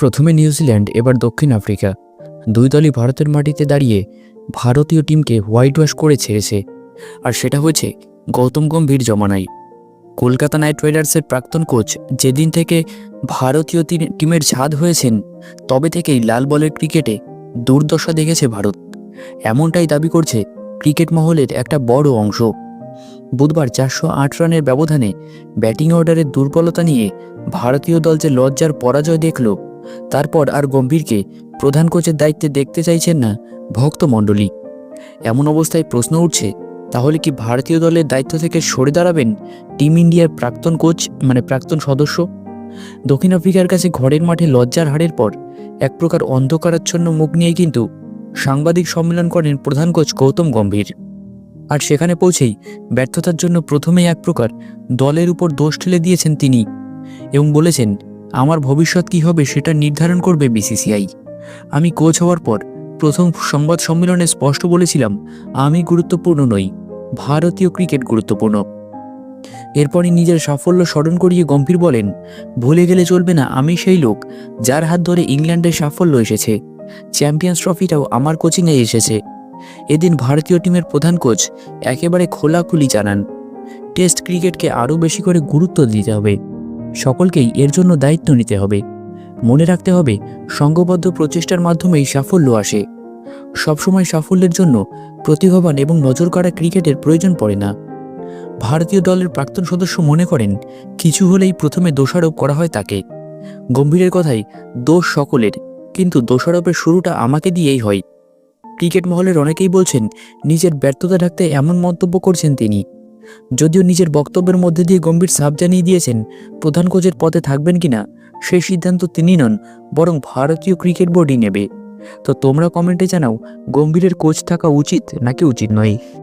প্রথমে নিউজিল্যান্ড, এবার দক্ষিণ আফ্রিকা। দুই দলই ভারতের মাটিতে দাঁড়িয়ে ভারতীয় টিমকে হোয়াইট ওয়াশ করে ছেড়েছে। আর সেটা হয়েছে গৌতম গম্ভীর জমানায়। কলকাতা নাইট রাইডার্সের প্রাক্তন কোচ যেদিন থেকে ভারতীয় টিমের ছাদ হয়েছেন, তবে থেকেই লাল বলের ক্রিকেটে দুর্দশা দেখেছে ভারত। এমনটাই দাবি করছে ক্রিকেট মহলের একটা বড় অংশ। বুধবার চারশো আট রানের ব্যবধানে ব্যাটিং অর্ডারের দুর্বলতা নিয়ে ভারতীয় দল যে লজ্জার পরাজয় দেখল তারপর আর গম্ভীরকে প্রধান কোচের দায়িত্বে দেখতে চাইছেন না ভক্তমণ্ডলী এমন অবস্থায় প্রশ্ন উঠছে, তাহলে কি ভারতীয় দলের দায়িত্ব থেকে সরে দাঁড়াবেন টিম ইন্ডিয়ার প্রাক্তন কোচ মানে প্রাক্তন সদস্য? দক্ষিণ আফ্রিকার কাছে ঘরের মাঠে লজ্জার হারের পর এক প্রকার অন্ধকারাচ্ছন্ন মুখ নিয়ে কিন্তু সাংবাদিক সম্মেলন করেন প্রধান কোচ গৌতম গম্ভীর। আর সেখানে পৌঁছেই ব্যর্থতার জন্য প্রথমেই এক প্রকার দলের উপর দোষ ঠেলে দিয়েছেন তিনি এবং বলেছেন আমার ভবিষ্যৎ কী হবে সেটা নির্ধারণ করবে বিসিসিআই আমি কোচ হওয়ার পর প্রথম সংবাদ সম্মেলনে স্পষ্ট বলেছিলাম, আমি গুরুত্বপূর্ণ নই, ভারতীয় ক্রিকেট গুরুত্বপূর্ণ। এরপরই নিজের সাফল্য স্মরণ করিয়ে গম্ভীর বলেন, ভুলে গেলে চলবে না, আমি সেই লোক যার হাত ধরে ইংল্যান্ডের সাফল্য এসেছে, চ্যাম্পিয়ন্স ট্রফিটাও আমার কোচিংয়ে এসেছে। এদিন ভারতীয় টিমের প্রধান কোচ একেবারে খোলাখুলি জানান, টেস্ট ক্রিকেটকে আরও বেশি করে গুরুত্ব দিতে হবে। সকলকেই এর জন্য দায়িত্ব নিতে হবে। মনে রাখতে হবে সংঘবদ্ধ প্রচেষ্টার মাধ্যমেই সাফল্য আসে। সবসময় সাফল্যের জন্য প্রতিভাবান এবং নজর কাড়া ক্রিকেটের প্রয়োজন পড়ে না। ভারতীয় দলের প্রাক্তন সদস্য মনে করেন, কিছু হলেই প্রথমে দোষারোপ করা হয় তাকে। গম্ভীরের কথাই, দোষ সকলের, কিন্তু দোষারোপের শুরুটা আমাকে দিয়েই হয়। ক্রিকেট মহলের অনেকেই বলছেন, নিজের ব্যর্থতা ঢাকতে এমন মন্তব্য করছেন তিনি। যদিও নিজের বক্তব্যের মধ্যে দিয়ে গম্ভীর সাপ জানিয়ে দিয়েছেন, প্রধান কোচের পথে থাকবেন কিনা, সেই সিদ্ধান্ত তিনি নন, বরং ভারতীয় ক্রিকেট বোর্ডই নেবে। তো তোমরা কমেন্টে জানাও, গম্ভীরের কোচ থাকা উচিত নাকি উচিত নয়।